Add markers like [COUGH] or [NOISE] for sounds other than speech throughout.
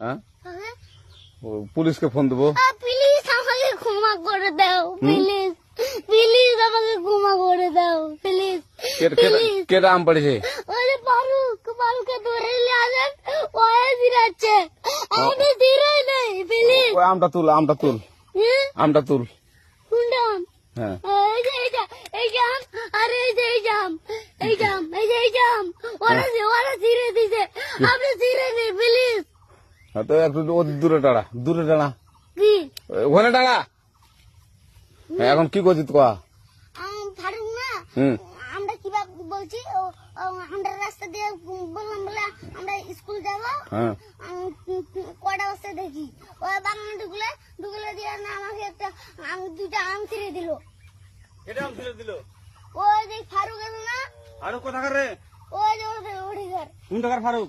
হ্যাঁ? পুলিশকে ফোন দেবো। প্লিজ আমাকে ক্ষমা করে দাও প্লিজ প্লিজ আমাকে ক্ষমা করে দাও প্লিজ কেটা আম পড়েছে ওই ফারুক ফারুককে ধরে নিয়ে আসেন ওয়ে দিরাচ্ছে আমাদের দিরাই নেই প্লিজ ওই আমটা তুল আমটা তুল। আমটা তুল। হ্যাঁ। এই যে এই যে এই আরে এই যে এই জাম এই জাম এই যে এই ওরা যে ওরা ছিঁড়ে দিছে। আপনি ছিঁড়ে নেই প্লিজ হ্যাঁ, তো একটু ও দূরে দাঁড়া দূরে কি? ওখানে দাঁড়া হ্যাঁ, এখন কি করছিস কোয়া আম, ফারুক না আমরা কীভাবে বলছি আমরা রাস্তা দিয়ে বললাম বলে আমরা স্কুল যাব। হ্যাঁ। আম, কটা বস্তা দেখি? ওই বাগানে ঢুকলে ঢুকলে দিয়ে না আমাকে একটা দুটা আম ছিঁড়ে দিল। এটা আম ছিঁড়ে দিল? ওই যে ফারুক আছে না ফারুক কোথাকার রে? ওই যে ওদের ওঠে কোন টাকার ফারুক?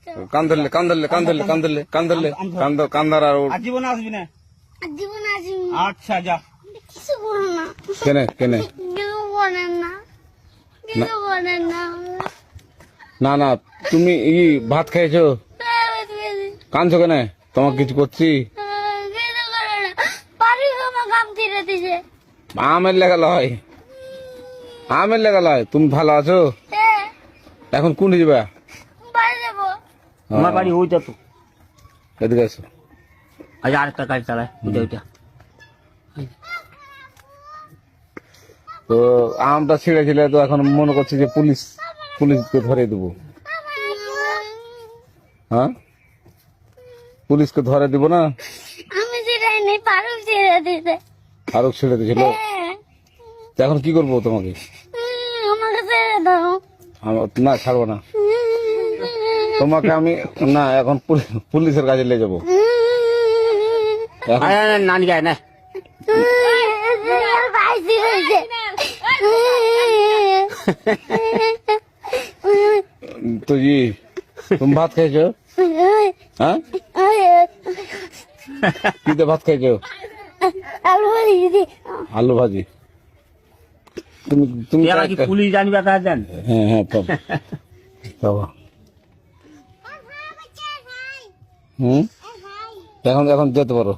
আচ্ছা কান ধরলে কান ধরলে কান ধরলে কান ধরলে কান ধরলে কান ধর- কান ধর আর জীবন আসবি না? জীবন আচ্ছা যা। কিছু বলো না। কেনে কেনে? না। না। না। না তুমি ই ভাত খেয়েছো? কানছো কেনে? তোমাকে কিছু করছি? না আমার ছিঁড়ে দিছে আমের লেগা লয় আমের লেগা লয় তুমি ভালো আছো? এখন কোন যাব আমার বাড়ি ওইটা তো এদিকে আসো। আজ আরেকটা গাড়ি চালায় ওইটা ওইটা। তো আমটা ছিঁড়েছিলে তো এখন মনে করছি যে পুলিশ পুলিশকে ধরে দেবো। হ্যাঁ? পুলিশকে ধরে দিব না? আমি ছিঁড়াই নেই পারু ছিঁড়ে দিছে। আরও ছেড়ে দিয়েছিল? হ্যাঁ। তো এখন কি করব তোমাকে? আমাকে ছেড়ে দাও। না ছাড়বো না। তোমাকে আমি না এখন পুলি- পুলিশের কাজে নিয়ে যাব। নানি যায় না। ভাই তো জি তুমি ভাত খাইছো হ্যাঁ? কি ভাত খাইছো আলু ভাজি। আলু ভাজি তুমি তুমি পুলিশ জানবে তা জান? হ্যাঁ হ্যাঁ পাবো। [LAUGHS] হুম? এখন এখন যেতে পারো।